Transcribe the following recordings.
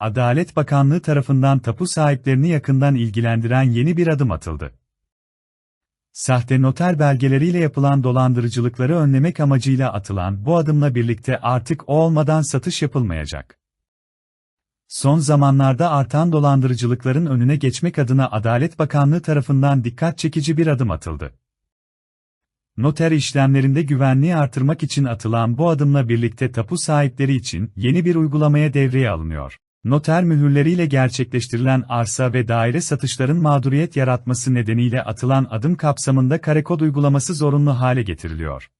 Adalet Bakanlığı tarafından tapu sahiplerini yakından ilgilendiren yeni bir adım atıldı. Sahte noter belgeleriyle yapılan dolandırıcılıkları önlemek amacıyla atılan bu adımla birlikte artık o olmadan satış yapılmayacak. Son zamanlarda artan dolandırıcılıkların önüne geçmek adına Adalet Bakanlığı tarafından dikkat çekici bir adım atıldı. Noter işlemlerinde güvenliği artırmak için atılan bu adımla birlikte tapu sahipleri için yeni bir uygulamaya devreye alınıyor. Noter mühürleriyle gerçekleştirilen arsa ve daire satışların mağduriyet yaratması nedeniyle atılan adım kapsamında karekod uygulaması zorunlu hale getiriliyor.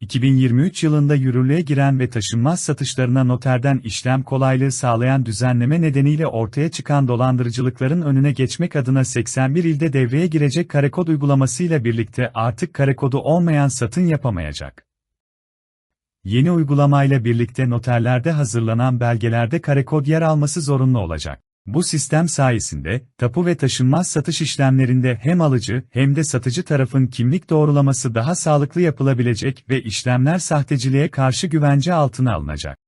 2023 yılında yürürlüğe giren ve taşınmaz satışlarına noterden işlem kolaylığı sağlayan düzenleme nedeniyle ortaya çıkan dolandırıcılıkların önüne geçmek adına 81 ilde devreye girecek karekod uygulamasıyla birlikte artık karekodu olmayan satın yapamayacak. Yeni uygulamayla birlikte noterlerde hazırlanan belgelerde karekod yer alması zorunlu olacak. Bu sistem sayesinde, tapu ve taşınmaz satış işlemlerinde hem alıcı hem de satıcı tarafın kimlik doğrulaması daha sağlıklı yapılabilecek ve işlemler sahteciliğe karşı güvence altına alınacak.